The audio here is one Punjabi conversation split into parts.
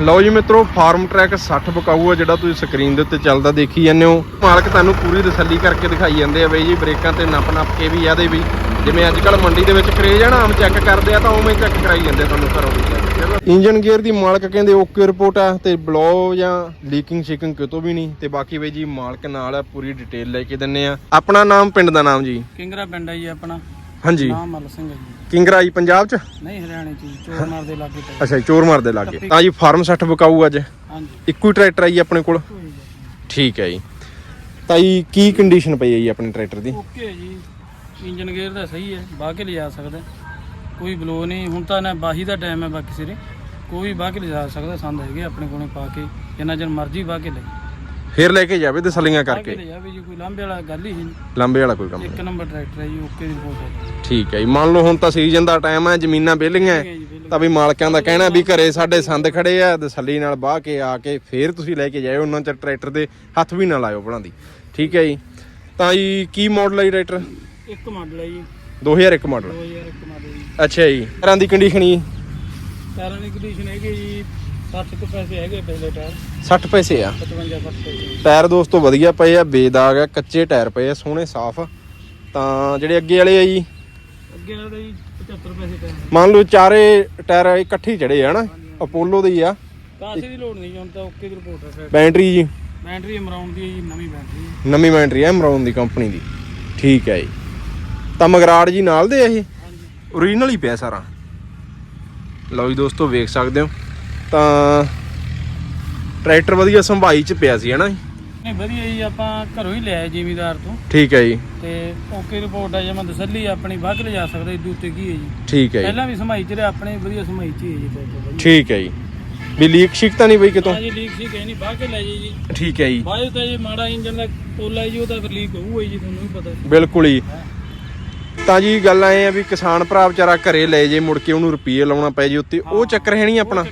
ਲਓ ਜੀ ਮਿੱਤਰੋ, ਫਾਰਮ ਟਰੈਕ 60 ਬਕਾਊ ਆ ਜਿਹੜਾ ਤੁਸੀਂ ਸਕਰੀਨ ਦੇ ਉੱਤੇ ਚੱਲਦਾ ਦੇਖੀ ਜਾਂਦੇ ਹੋ। ਮਾਲਕ ਤੁਹਾਨੂੰ ਪੂਰੀ ਤਸੱਲੀ ਕਰਕੇ ਦਿਖਾਈ ਜਾਂਦੇ ਆ ਬਈ ਜੀ, ਬ੍ਰੇਕਾਂ ਤੇ ਨੱਪ ਨੱਪ ਕੇ ਵੀ ਇਹਦੇ ਵੀ ਜਿਵੇਂ ਅੱਜ ਕੱਲ ਮੰਡੀ ਦੇ ਵਿੱਚ ਕਰੇਜ ਆ ਨਾ, ਆਮ ਚੈੱਕ ਕਰਦੇ ਆ ਤਾਂ ਉਵੇਂ ਚੈੱਕ ਕਰਾਈ ਜਾਂਦੇ ਤੁਹਾਨੂੰ ਘਰੋਂ ਵੀ ਇੰਜਨ ਗੇਅਰ ਦੀ ਮਾਲਕ ਕਹਿੰਦੇ ਓਕੇ ਰਿਪੋਰਟ ਆ, ਤੇ ਬਲੋ ਜਾਂ ਲੀਕਿੰਗ ਸ਼ੀਕਿੰਗ ਕਿਤੋਂ ਵੀ ਨਹੀਂ। ਤੇ ਬਾਕੀ ਬਈ ਜੀ, ਮਾਲਕ ਨਾਲ ਆ, ਪੂਰੀ ਡਿਟੇਲ ਲੈ ਕੇ ਦਿੰਨੇ ਆ। ਆਪਣਾ ਨਾਮ, ਪਿੰਡ ਦਾ ਨਾਮ ਜੀ। ਕਿੰਗਰਾ ਪਿੰਡ ਹੈ ਜੀ ਆਪਣਾ। ਹਾਂਜੀ। ਨਾਮ ਮੱਲ ਸਿੰਘ ਹੈ ਜੀ। ਕਿੰਗਰਾਈ ਪੰਜਾਬ ਚ? ਨਹੀਂ ਹਰਿਆਣੇ ਚ ਜੀ ਚੋਰਮਾਰ ਦੇ ਲਾਗੇ ਪਏ। ਅੱਛਾ ਜੀ, ਚੋਰ ਦੇ ਲਾਗੇ। ਤਾਂ ਜੀ ਫਾਰਮ 60 ਬਕਾਊ ਅੱਜ। ਹਾਂਜੀ। ਇੱਕੋ ਹੀ ਟਰੈਕਟਰ ਆ ਜੀ ਆਪਣੇ ਕੋਲ? ਠੀਕ ਹੈ ਜੀ। ਤਾਂ ਜੀ ਕੀ ਕੰਡੀਸ਼ਨ ਪਈ ਹੈ ਜੀ ਆਪਣੇ ਟਰੈਕਟਰ ਦੀ? ਓਕੇ ਜੀ। ਇੰਜਨ ਗੇਅਰ ਦਾ ਸਹੀ ਹੈ ਬਾਹ ਕੇ ਲਿਜਾ ਸਕਦਾ ਕੋਈ ਬਲੋ ਨਹੀਂ ਹੁਣ ਤਾਂ ਨਾ ਬਾਹੀ ਦਾ ਟਾਈਮ ਹੈ ਬਾਕੀ ਸਿਰੇ। ਕੋਈ ਬਾਹ ਕੇ ਲਿਜਾ ਸਕਦਾ ਸੰਦ ਹੈਗੇ ਆਪਣੇ ਕੋਲੇ ਪਾ ਕੇ ਜਿੰਨਾ ਚਿਰ ਮਰਜ਼ੀ ਬਾਹ ਕੇ ਲੈ ਫੇਰ ਲੈ ਕੇ ਜਾਵੇ ਤਸੱਲੀਆਂ ਕਰਕੇ। ਲੈ ਜਾਵੇ ਜੀ ਕੋਈ ਲਾਂਬੇ ਵਾਲਾ ਗੱਲ ਹੀ ਨਹੀਂ। ਲੰਬੇ ਵਾਲਾ ਕੋਈ ਕੰਮ ਇੱਕ ਨੰਬਰ ਟਰੈਕਟਰ ਹੈ ਜੀ ਓਕੇ ਦੀ ਰਿਪੋਰਟ ਹੈ। ਠੀਕ ਹੈ ਜੀ ਮੰਨ ਲਓ ਹੁਣ ਤਾਂ ਸੀਜ਼ਨ ਦਾ ਟਾਈਮ ਹੈ ਜ਼ਮੀਨਾਂ ਵਿਹਲੀਆਂ ਠੀਕ ਹੈ ਜੀ ਬਿਲਕੁਲ ਤਾਂ ਵੀ ਮਾਲਕਾਂ ਦਾ ਕਹਿਣਾ ਵੀ ਘਰੇ ਸਾਡੇ ਸੰਦ ਖੜੇ ਆ ਤਸੱਲੀ ਨਾਲ ਬਾਹ ਕੇ ਆ ਕੇ ਫੇਰ ਤੁਸੀਂ ਲੈ ਕੇ ਜਾਇਓ ਉਹਨਾਂ ਚ ਟਰੈਕਟਰ ਦੇ ਹੱਥ ਵੀ ਨਾ ਲਾਇਓ ਬਣਾਦੀ ਠੀਕ ਹੈ ਜੀ ਤਾਂ ਜੀ ਕੀ ਮਾਡਲ ਹੈ ਜੀ ਟਰੈਕਟਰ? ਇੱਕ ਮਾਡਲ ਹੈ ਜੀ। 2001 ਮਾਡਲ 2001 ਮਾਡਲ ਜੀ। ਅੱਛਾ ਜੀ ਟਾਇਰਾਂ ਦੀ ਕੰਡੀਸ਼ਨ ਜੀ? ਟਾਇਰਾਂ ਦੀ ਕੰਡੀਸ਼ਨ ਹੈਗੀ ਜੀ 60 ਕੁ ਪੈਸੇ ਹੈਗੇ ਪਹਿਲੇ ਟਾਇਰ 60 ਪੈਸੇ ਆ। 55 60 ਪੈਸੇ। ਟਾਇਰ ਦੋਸਤੋ ਵਧੀਆ ਪਏ ਆ ਬੇਦਾਗ ਆ ਕੱਚੇ ਟਾਇਰ ਪਏ ਆ ਸੋਹਣੇ ਸਾਫ਼। ਤਾਂ ਜਿਹੜੇ ਅੱਗੇ ਵਾਲੇ ਆ ਜੀ? ਅੱਗੇ ਵਾਲਾ ਜੀ 75 ਪੈਸੇ ਟਾਇਰ ਮੰਨ ਲਓ ਚਾਰੇ ਟਾਇਰ ਇਕੱਠੇ ਹੀ ਚੜੇ ਆ ਨਾ ਅਪੋਲੋ ਦੇ ਹੀ ਆ। ਕਾਸੇ ਦੀ ਲੋੜ ਨਹੀਂ ਜੀ, ਹੁਣ ਤਾਂ ਓਕੇ ਦੀ ਰਿਪੋਰਟ ਹੈ ਬੈਟਰੀ ਜੀ? ਬੈਟਰੀ ਅਮਰਾਉਂਡ ਦੀ ਹੈ ਜੀ ਨਵੀਂ ਬੈਟਰੀ ਹੈ। ਨਵੀਂ ਬੈਟਰੀ ਮਰਾਉਨ ਦੀ ਕੰਪਨੀ ਦੀ। ਠੀਕ ਹੈ ਜੀ। ਤਾਂ ਮਗਰਾੜ ਜੀ ਨਾਲ ਦੇ ਆ ਇਹ? ਓਰੀਜਨਲ ਹੀ ਪਿਆ ਸਾਰਾ। ਲਓ ਜੀ ਦੋਸਤੋ ਵੇਖ ਸਕਦੇ ਹੋ। ਤਾਂ ਟਰੈਕਟਰ ਵਧੀਆ ਸੰਭਾਈ ਚ ਪਿਆ ਸੀ ਹਨਾ ਜੀ? ਨਹੀਂ ਵਧੀਆ ਜੀ ਆਪਾਂ ਘਰੋਂ ਹੀ ਲਿਆ ਜ਼ਿਮੀਦਾਰ ਤੋਂ। ਠੀਕ ਹੈ ਜੀ। ਤੇ ਓਕੇ ਰਿਪੋਰਟ ਹੈ ਜੇ ਮੈਂ ਤਸੱਲੀ ਆਪਣੀ ਬਾਹਰ ਲਿਜਾ ਸਕਦਾ ਇਦੋਂ ਉੱਤੇ ਕੀ ਹੈ ਜੀ। ਠੀਕ ਹੈ ਜੀ। ਪਹਿਲਾਂ ਵੀ ਸਮਾਈ ਚ ਰਿਹਾ ਆਪਣੇ ਵਧੀਆ ਸਮਾਈ ਚ ਹੀ ਹੈ ਜੀ ਟਰੈਕਟਰ ਠੀਕ ਹੈ ਜੀ। ਵੀ ਲੀਕ ਸ਼ਿਕ ਤਾਂ ਨਹੀਂ ਬਈ ਕਿਤੋਂ? ਹਾਂ ਜੀ ਲੀਕ ਸੀ ਕਹੇ ਨਹੀਂ ਬਾਹਰ ਕੇ ਲੈ ਜੀ ਜੀ। ਠੀਕ ਹੈ ਜੀ। ਬਾਅਦ ਤਾਂ ਜੀ ਮਾੜਾ ਇੰਜਨ ਦਾ ਪੋਲਾ ਜੀ ਉਹ ਤਾਂ ਫਿਰ ਲੀਕ ਹੋਊਗਾ ਹੀ ਜੀ ਤੁਹਾਨੂੰ ਵੀ ਪਤਾ। ਬਿਲਕੁਲ ਹੀ। ਤਾਂ ਜੀ ਗੱਲ ਐ ਆ ਵੀ ਕਿਸਾਨ ਭਰਾ ਵਿਚਾਰਾ ਘਰੇ ਲੈ ਜੇ ਮੁੜ ਕੇ ਉਹਨੂੰ ਰੁਪਏ ਲਾਉਣਾ ਪੈ ਜੇ ਉੱਤੇ ਉਹ ਚੱਕਰ ਹੈ ਨਹੀਂ ਆਪਣਾ?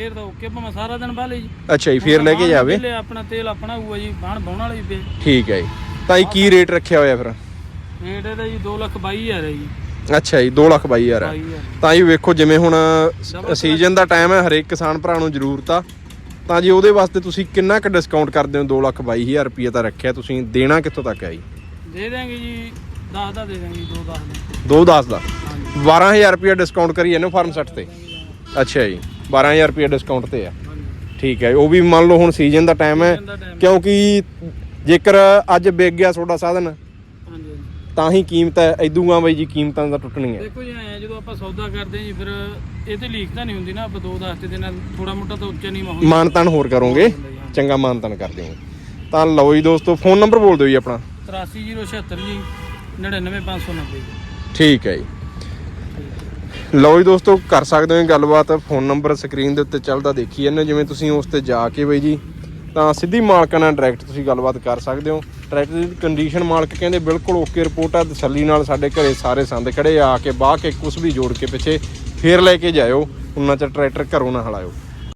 ਉਹ ਚੱਕਰ ਹੈ ਨੀ ਜੀ ਇੰਜਨ ਗੇਅਰ ਤਾਂ ਓਕੇ ਭਾਵੇਂ ਸਾਰਾ ਦਿਨ ਬਾਹ ਲਈ ਜੀ। ਅੱਛਾ ਜੀ ਫੇਰ ਲੈ ਕੇ ਜਾਵੇ? ਪਹਿਲੇ ਆਪਣਾ ਤੇਲ ਆਪਣਾ ਹੋਊਗਾ ਜੀ ਬਾਣ ਬਾਉਣ ਵਾਲਾ ਵੀ ਪਏ ਠੀਕ ਹੈ ਜੀ। ਤਾਂ ਇਹ ਕੀ ਰੇਟ ਰੱਖਿਆ ਹੋਇਆ ਫਿਰ? ਰੇਟ ਇਹਦਾ ਜੀ 2 ਲੱਖ 22000 ਹੈ ਜੀ। ਅੱਛਾ ਜੀ 2 ਲੱਖ ਬਾਈ ਹਜ਼ਾਰ ਹੈ। 22000 ਤਾਂ ਜੀ ਵੇਖੋ ਜਿਵੇਂ ਹੁਣ ਸੀਜ਼ਨ ਦਾ ਟਾਈਮ ਹੈ ਹਰੇਕ ਕਿਸਾਨ ਭਰਾ ਨੂੰ ਜ਼ਰੂਰਤ ਆ। ਤਾਂ ਜੀ ਉਹਦੇ ਵਾਸਤੇ ਤੁਸੀਂ ਕਿੰਨਾ ਕੁ ਡਿਸਕਾਊਂਟ ਕਰਦੇ ਹੋ? 2 ਲੱਖ ਬਾਈ ਹਜ਼ਾਰ ਰੁਪਏ ਤਾਂ ਰੱਖਿਆ ਤੁਸੀਂ। ਦੇਣਾ ਕਿੱਥੋਂ ਤੱਕ ਹੈ ਜੀ? ਦੇ ਦਾਂਗੇ ਜੀ 10 ਦਾ ਦੇ ਦਾਂਗੇ ਜੀ 2 10 ਦਾ। 2 10 ਦਾ। 12000 ਰੁਪਏ ਡਿਸਕਾਊਂਟ ਕਰੀ ਇਹਨੂੰ ਫਾਰਮ 60 ਤੇ। ਅੱਛਾ ਜੀ। 12000 ਰੁਪਏ ਡਿਸਕਾਊਂਟ ਤੇ ਆ। ਠੀਕ ਹੈ ਉਹ ਵੀ ਮੰਨ ਲਓ ਹੁਣ ਸੀਜ਼ਨ ਦਾ ਟਾਈਮ ਹੈ ਦਾ ਹੈ। ਕਿਉਂਕਿ ਜੇਕਰ ਅੱਜ ਵਿਕ ਗਿਆ ਤੁਹਾਡਾ ਸਾਧਨ। ਤਾਂ ਹੀ ਕੀਮਤ ਹੈ ਇਦੂਗਾ ਬਈ ਜੀ ਕੀਮਤਾਂ ਤਾਂ ਟੁੱਟਣੀਆਂ। ਦੇਖੋ ਜੀ ਐਂ ਜਦੋਂ ਆਪਾਂ ਸੌਦਾ ਕਰਦੇ ਹਾਂ ਜੀ ਫਿਰ ਇਹ ਤੇ ਲੀਕ ਤਾਂ ਨਹੀਂ ਹੁੰਦੀ ਨਾ ਆਪਾਂ 2 10 ਦੇ ਨਾਲ ਥੋੜਾ ਮੋਟਾ ਤਾਂ ਉੱਚਾ ਨਹੀਂ ਮਾਹੌਲ ਮਾਨਤਾਨ ਹੋਰ ਕਰੋਗੇ ਚੰਗਾ ਮਾਨਤਾਨ ਕਰ ਦਿਓ। ਤਾਂ ਲਓ ਜੀ ਦੋਸਤੋ ਫੋਨ ਨੰਬਰ ਬੋਲ ਦਿਓ ਜੀ ਆਪਣਾ। 83076 ਜੀ 99590 ਜੀ। ਠੀਕ ਹੈ ਜੀ। ਲਓ ਜੀ ਦੋਸਤੋ, ਕਰ ਸਕਦੇ ਹੋ ਇਹ ਗੱਲਬਾਤ। ਫੋਨ ਨੰਬਰ ਸਕਰੀਨ ਦੇ ਉੱਤੇ ਚੱਲਦਾ ਦੇਖੀ ਜਾਂਦੇ ਜਿਵੇਂ ਤੁਸੀਂ ਉਸ ਤੇ ਜਾ ਕੇ ਬਈ ਜੀ, ਤਾਂ ਸਿੱਧੀ ਮਾਲਕਾਂ ਨਾਲ ਡਾਇਰੈਕਟ ਤੁਸੀਂ ਗੱਲਬਾਤ ਕਰ ਸਕਦੇ ਹੋ। ਟਰੈਕਟਰ ਦੀ ਕੰਡੀਸ਼ਨ ਮਾਲਕ ਕਹਿੰਦੇ ਬਿਲਕੁਲ ਓਕੇ ਰਿਪੋਰਟ ਆ, ਤਸੱਲੀ ਨਾਲ ਸਾਡੇ ਘਰੇ ਸਾਰੇ ਸੰਦ ਖੜੇ ਆ ਕੇ, ਬਾਹ ਕੇ, ਕੁਛ ਵੀ ਜੋੜ ਕੇ ਪਿੱਛੇ ਫੇਰ ਲੈ ਕੇ ਜਾਇਓ। ਉਹਨਾਂ ਚ ਟਰੈਕਟਰ ਘਰੋਂ ਨਾ ਹਲਾਇਓ।